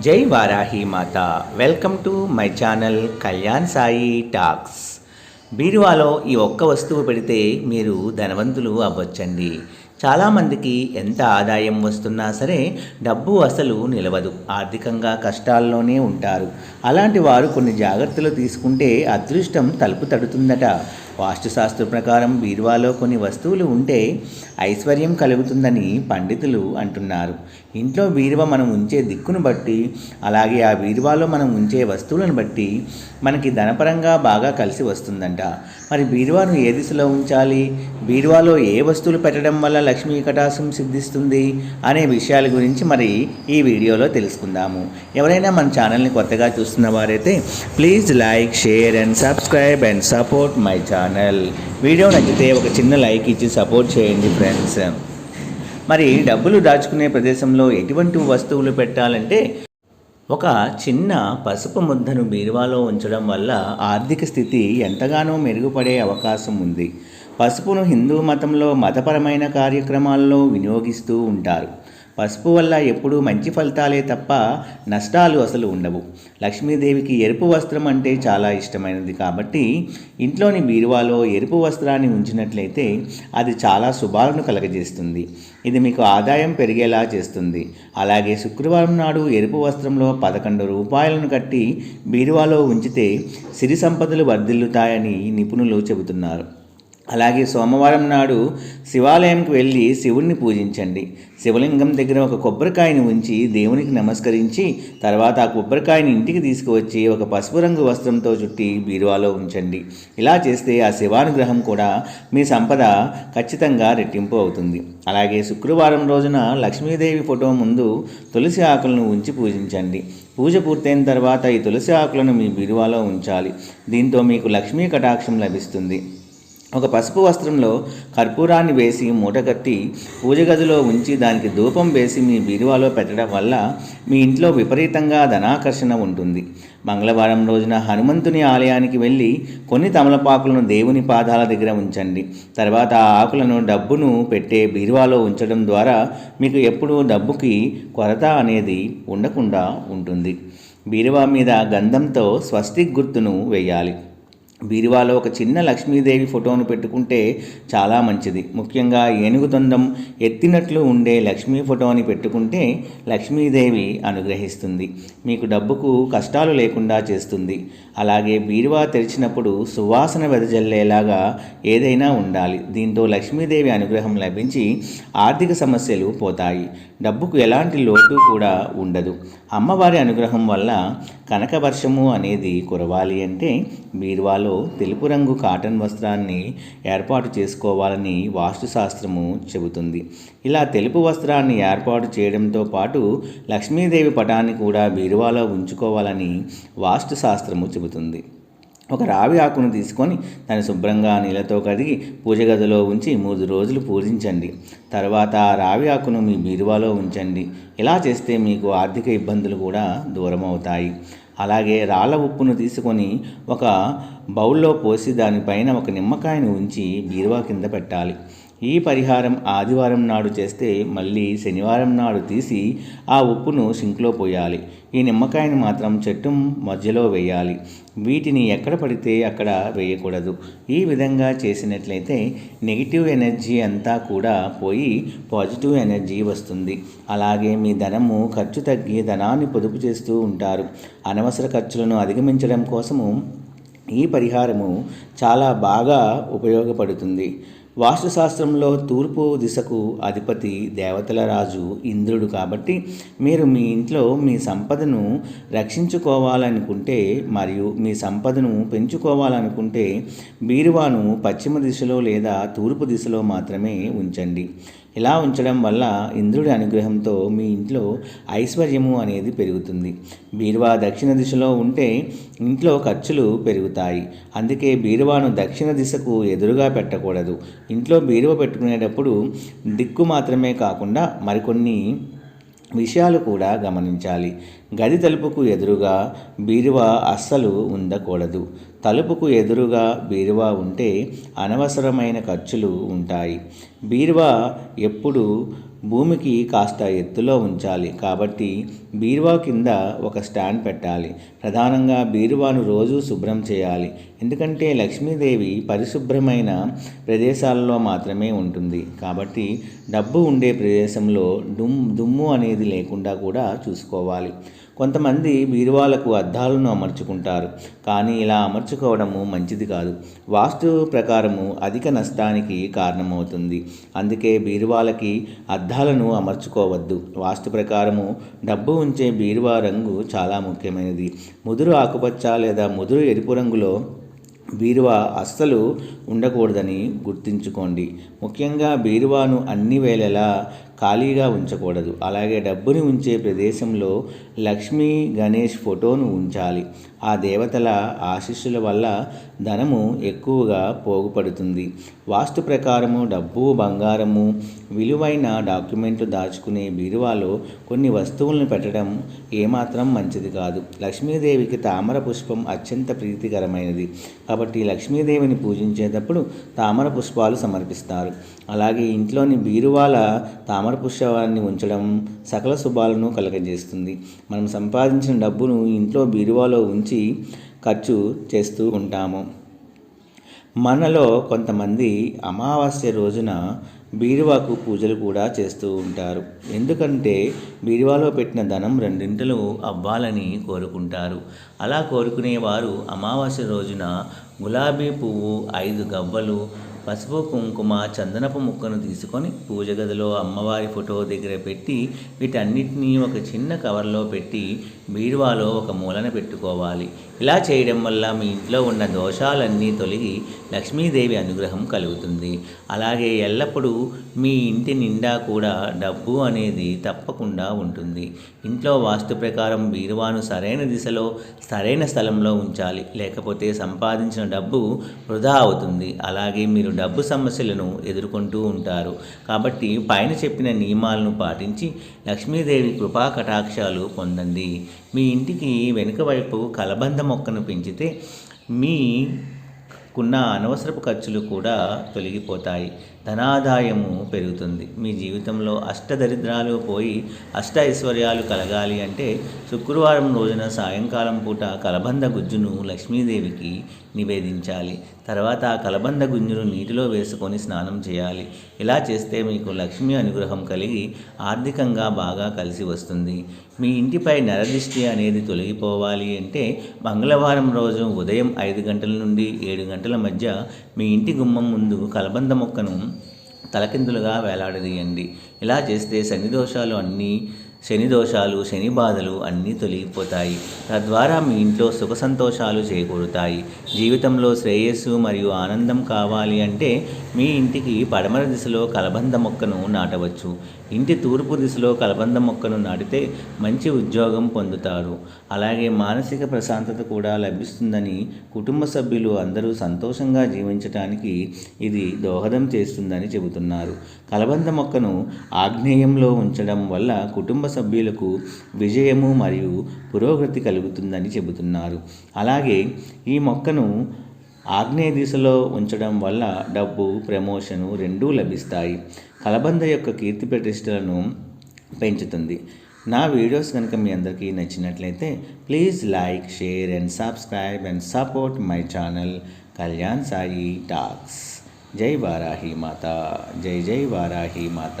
జై వారాహి మాత. Welcome to my channel Kalyan Sai talks. బీరువాలో ఈ ఒక్క వస్తువు పెడితే మీరు ధనవంతులు అవ్వచ్చండి. చాలామందికి ఎంత ఆదాయం వస్తున్నా సరే డబ్బు అసలు నిలవదు. ఆర్థికంగా కష్టాల్లోనే ఉంటారు. అలాంటి వారు కొన్ని జాగ్రత్తలు తీసుకుంటే అదృష్టం తలుపు తడుతుందట. వాస్తుశాస్త్ర ప్రకారం బీరువాలో కొన్ని వస్తువులు ఉంటే ఐశ్వర్యం కలుగుతుందని పండితులు అంటున్నారు. ఇంట్లో బీరువా మనం ఉంచే దిక్కును బట్టి అలాగే ఆ బీరువాలో మనం ఉంచే వస్తువులను బట్టి మనకి ధనపరంగా బాగా కలిసి వస్తుందంట. మరి బీరువాను ఏ దిశలో ఉంచాలి? బీరువాలో ఏ వస్తువులు పెట్టడం వల్ల లక్ష్మీ కటాసం సిద్ధిస్తుంది అనే విషయాల గురించి మరి ఈ వీడియోలో తెలుసుకుందాము. ఎవరైనా మన ఛానల్ని కొత్తగా చూస్తున్న వారైతే please like share and subscribe and support my channel. Video నచ్చితే ఒక చిన్న లైక్ ఇచ్చి సపోర్ట్ చేయండి ఫ్రెండ్స్ మరి డబ్బులు దాచుకునే ప్రదేశంలో ఎటువంటి వస్తువులు పెట్టాలంటే ఒక చిన్న పసుపు ముద్దను బీరువాలో ఉంచడం వల్ల ఆర్థిక స్థితి ఎంతగానో మెరుగుపడే అవకాశం ఉంది. పసుపును హిందూ మతంలో మతపరమైన కార్యక్రమాల్లో వినియోగిస్తూ ఉంటారు. పసుపు వల్ల ఎప్పుడూ మంచి ఫలితాలే తప్ప నష్టాలు అసలు ఉండవు. లక్ష్మీదేవికి ఎరుపు వస్త్రం అంటే చాలా ఇష్టమైనది కాబట్టి ఇంట్లోని బీరువాలో ఎరుపు వస్త్రాన్ని ఉంచినట్లయితే అది చాలా శుభాలను కలగజేస్తుంది. ఇది మీకు ఆదాయం పెరిగేలా చేస్తుంది. అలాగే శుక్రవారం నాడు ఎరుపు వస్త్రంలో పదకొండు రూపాయలను కట్టి బీరువాలో ఉంచితే సిరి సంపదలు వర్ధిల్లుతాయని నిపుణులు చెబుతున్నారు. అలాగే సోమవారం నాడు శివాలయంకి వెళ్ళి శివుణ్ణి పూజించండి. శివలింగం దగ్గర ఒక కొబ్బరికాయని ఉంచి దేవునికి నమస్కరించి తర్వాత ఆ కొబ్బరికాయని ఇంటికి తీసుకువచ్చి ఒక పసుపు రంగు వస్త్రంతో చుట్టి బీరువాలో ఉంచండి. ఇలా చేస్తే ఆ శివానుగ్రహం కూడా మీ సంపద ఖచ్చితంగా రెట్టింపు అవుతుంది. అలాగే శుక్రవారం రోజున లక్ష్మీదేవి ఫోటో ముందు తులసి ఆకులను ఉంచి పూజించండి. పూజ పూర్తయిన తర్వాత ఈ తులసి ఆకులను మీ బీరువాలో ఉంచాలి. దీంతో మీకు లక్ష్మీ కటాక్షం లభిస్తుంది. ఒక పసుపు వస్త్రంలో కర్పూరాన్ని వేసి మూటగట్టి పూజ గదిలో ఉంచి దానికి ధూపం వేసి మీ బీరువాలో పెట్టడం వల్ల మీ ఇంట్లో విపరీతంగా ధనాకర్షణ ఉంటుంది. మంగళవారం రోజున హనుమంతుని ఆలయానికి వెళ్ళి కొన్ని తమలపాకులను దేవుని పాదాల దగ్గర ఉంచండి. తర్వాత ఆ ఆకులను డబ్బును పెట్టే బీరువాలో ఉంచడం ద్వారా మీకు ఎప్పుడూ డబ్బుకి కొరత అనేది ఉండకుండా ఉంటుంది. బీరువా మీద గంధంతో స్వస్తిక్ గుర్తును వేయాలి. బీరువాలో ఒక చిన్న లక్ష్మీదేవి ఫోటోను పెట్టుకుంటే చాలా మంచిది. ముఖ్యంగా ఏనుగు తొండం ఎత్తినట్లు ఉండే లక్ష్మీ ఫోటోని పెట్టుకుంటే లక్ష్మీదేవి అనుగ్రహిస్తుంది. మీకు డబ్బుకు కష్టాలు లేకుండా చేస్తుంది. అలాగే బీరువా తెరిచినప్పుడు సువాసన వెదజల్లేలాగా ఏదైనా ఉండాలి. దీంతో లక్ష్మీదేవి అనుగ్రహం లభించి ఆర్థిక సమస్యలు పోతాయి. డబ్బుకు ఎలాంటి లోటు కూడా ఉండదు. అమ్మవారి అనుగ్రహం వల్ల కనకవర్షము అనేది కురవాలి అంటే బీరువాలో తెలుపు రంగు కాటన్ వస్త్రాన్ని ఏర్పాటు చేసుకోవాలని వాస్తుశాస్త్రము చెబుతుంది. ఇలా తెలుపు వస్త్రాన్ని ఏర్పాటు చేయడంతో పాటు లక్ష్మీదేవి పటాన్ని కూడా బీరువాలో ఉంచుకోవాలని వాస్తుశాస్త్రము చెబుతుంది. ఒక రావి ఆకును తీసుకొని దాన్ని శుభ్రంగా నీళ్ళతో కడిగి పూజ గదిలో ఉంచి మూడు రోజులు పూజించండి. తర్వాత ఆ రావి ఆకును మీ బీరువాలో ఉంచండి. ఇలా చేస్తే మీకు ఆర్థిక ఇబ్బందులు కూడా దూరం అవుతాయి అలాగే రాళ్ళ ఉప్పును తీసుకొని ఒక బౌల్లో పోసి దానిపైన ఒక నిమ్మకాయను ఉంచి బీరువా కింద పెట్టాలి. ఈ పరిహారం ఆదివారం నాడు చేస్తే మళ్ళీ శనివారం నాడు తీసి ఆ ఉప్పును సింక్లో పోయాలి. ఈ నిమ్మకాయని మాత్రం చెట్టు మధ్యలో వేయాలి. వీటిని ఎక్కడ పడితే అక్కడ వేయకూడదు. ఈ విధంగా చేసినట్లయితే నెగిటివ్ ఎనర్జీ అంతా కూడా పోయి పాజిటివ్ ఎనర్జీ వస్తుంది. అలాగే మీ ధనము ఖర్చు తగ్గి ధనాన్ని పొదుపు చేస్తూ ఉంటారు. అనవసర ఖర్చులను అధిగమించడం కోసము ఈ పరిహారము చాలా బాగా ఉపయోగపడుతుంది. వాస్తుశాస్త్రంలో తూర్పు దిశకు అధిపతి దేవతల రాజు ఇంద్రుడు కాబట్టి మీరు మీ ఇంట్లో మీ సంపదను రక్షించుకోవాలనుకుంటే మరియు మీ సంపదను పెంచుకోవాలనుకుంటే బీరువాను పశ్చిమ దిశలో లేదా తూర్పు దిశలో మాత్రమే ఉంచండి. ఇలా ఉంచడం వల్ల ఇంద్రుడి అనుగ్రహంతో మీ ఇంట్లో ఐశ్వర్యము అనేది పెరుగుతుంది. బీరువా దక్షిణ దిశలో ఉంటే ఇంట్లో ఖర్చులు పెరుగుతాయి. అందుకే బీరువాను దక్షిణ దిశకు ఎదురుగా పెట్టకూడదు. ఇంట్లో బీరువా పెట్టుకునేటప్పుడు దిక్కు మాత్రమే కాకుండా మరికొన్ని విషయాలు కూడా గమనించాలి. గది తలుపుకు ఎదురుగా బీరువా అస్సలు ఉండకూడదు. తలుపుకు ఎదురుగా బీరువా ఉంటే అనవసరమైన ఖర్చులు ఉంటాయి. బీరువా ఎప్పుడు భూమికి కాస్త ఎత్తులో ఉంచాలి. కాబట్టి బీరువా కింద ఒక స్టాండ్ పెట్టాలి. ప్రధానంగా బీరువాను రోజు శుభ్రం చేయాలి. ఎందుకంటే లక్ష్మీదేవి పరిశుభ్రమైన ప్రదేశాలలో మాత్రమే ఉంటుంది. కాబట్టి డబ్బు ఉండే ప్రదేశంలో దుమ్ దుమ్ము అనేది లేకుండా కూడా చూసుకోవాలి. కొంతమంది బీరువాలకు అద్దాలను అమర్చుకుంటారు కానీ ఇలా అమర్చుకోవడము మంచిది కాదు. వాస్తు ప్రకారము అధిక నష్టానికి కారణమవుతుంది. అందుకే బీరువాలకి అద్దాలను అమర్చుకోవద్దు. వాస్తు ప్రకారము డబ్బు ఉంచే బీరువా రంగు చాలా ముఖ్యమైనది. ముదురు ఆకుపచ్చ లేదా ముదురు ఎరుపు రంగులో బీరువా అస్సలు ఉండకూడదని గుర్తుంచుకోండి. ముఖ్యంగా బీరువాను అన్ని వేళలా ఖాళీగా ఉంచకూడదు. అలాగే డబ్బుని ఉంచే ప్రదేశంలో లక్ష్మీ గణేష్ ఫోటోను ఉంచాలి. ఆ దేవతల ఆశీస్సుల వల్ల ధనము ఎక్కువగా పోగుపడుతుంది. వాస్తు ప్రకారము డబ్బు బంగారము విలువైన డాక్యుమెంట్లు దాచుకునే బీరువాలో కొన్ని వస్తువులను పెట్టడం ఏమాత్రం మంచిది కాదు. లక్ష్మీదేవికి తామర పుష్పం అత్యంత ప్రీతికరమైనది. కాబట్టి లక్ష్మీదేవిని పూజించేటప్పుడు తామర పుష్పాలు సమర్పిస్తారు. అలాగే ఇంట్లోని బీరువాల తామర పుష్పాన్ని ఉంచడం సకల శుభాలను కలగజేస్తుంది. మనం సంపాదించిన డబ్బును ఇంట్లో బీరువాలో ఉంచి ఖర్చు చేస్తూ ఉంటాము. మనలో కొంతమంది అమావాస్య రోజున బీరువాకు పూజలు కూడా చేస్తూ ఉంటారు. ఎందుకంటే బీరువాలో పెట్టిన ధనం రెండింతలు అవ్వాలని కోరుకుంటారు. అలా కోరుకునేవారు అమావాస్య రోజున గులాబీ పువ్వు ఐదు గవ్వలు పసుపు కుంకుమ చందనపు ముక్కను తీసుకొని పూజ గదిలో అమ్మవారి ఫోటో దగ్గర పెట్టి వీటన్నిటినీ ఒక చిన్న కవర్లో పెట్టి బీరువాలో ఒక మూలన పెట్టుకోవాలి. ఇలా చేయడం వల్ల మీ ఇంట్లో ఉన్న దోషాలన్నీ తొలగి లక్ష్మీదేవి అనుగ్రహం కలుగుతుంది. అలాగే ఎల్లప్పుడూ మీ ఇంటి నిండా కూడా డబ్బు అనేది తప్పకుండా ఉంటుంది. ఇంట్లో వాస్తు ప్రకారం బీరువాను సరైన దిశలో సరైన స్థలంలో ఉంచాలి. లేకపోతే సంపాదించిన డబ్బు వృధా అవుతుంది. అలాగే మీరు డబ్బు సమస్యలను ఎదుర్కొంటూ ఉంటారు. కాబట్టి పైన చెప్పిన నియమాలను పాటించి లక్ష్మీదేవి కృపా కటాక్షాలు పొందండి. మీ ఇంటికి వెనుక వైపు కలబంద మొక్కను పెంచితే మీకున్న అనవసరపు ఖర్చులు కూడా తొలగిపోతాయి. ధనాదాయము పెరుగుతుంది. మీ జీవితంలో అష్టదరిద్రాలు పోయి అష్ట ఐశ్వర్యాలు కలగాలి అంటే శుక్రవారం రోజున సాయంకాలం పూట కలబంద గుజ్జును లక్ష్మీదేవికి నివేదించాలి. తర్వాత ఆ కలబంద గుంజును నీటిలో వేసుకొని స్నానం చేయాలి. ఇలా చేస్తే మీకు లక్ష్మీ అనుగ్రహం కలిగి ఆర్థికంగా బాగా కలిసి వస్తుంది. మీ ఇంటిపై నరదిష్టి అనేది తొలగిపోవాలి అంటే మంగళవారం రోజు ఉదయం ఐదు గంటల నుండి ఏడు గంటల మధ్య మీ ఇంటి గుమ్మం ముందు కలబంద మొక్కను తలకిందులుగా వేలాడదీయండి ఇలా చేస్తే శని దోషాలు అన్నీ శని దోషాలు శని బాధలు అన్నీ తొలగిపోతాయి. తద్వారా మీ ఇంట్లో సుఖ సంతోషాలు చేకూరుతాయి. జీవితంలో శ్రేయస్సు మరియు ఆనందం కావాలి అంటే మీ ఇంటికి పడమర దిశలో కలబంద మొక్కను నాటవచ్చు. ఇంటి తూర్పు దిశలో కలబంద మొక్కను నాటితే మంచి ఉద్యోగం పొందుతారు. అలాగే మానసిక ప్రశాంతత కూడా లభిస్తుందని కుటుంబ సభ్యులు అందరూ సంతోషంగా జీవించటానికి ఇది దోహదం చేస్తుందని చెబుతున్నారు. కలబంద మొక్కను ఆగ్నేయంలో ఉంచడం వల్ల కుటుంబ సభ్యులకు విజయము మరియు పురోగతి కలుగుతుందని చెబుతున్నారు. అలాగే ఈ మొక్కను ఆగ్నేయ దిశలో ఉంచడం వల్ల డబ్బు ప్రమోషను రెండూ లభిస్తాయి. కలబంద యొక్క కీర్తి ప్రతిష్టలను పెంచుతుంది. నా వీడియోస్ కనుక మీ అందరికీ నచ్చినట్లయితే please like share and subscribe and support my channel Kalyan Sai talks. జై వారాహి మాత. జై జై వారాహి మాత.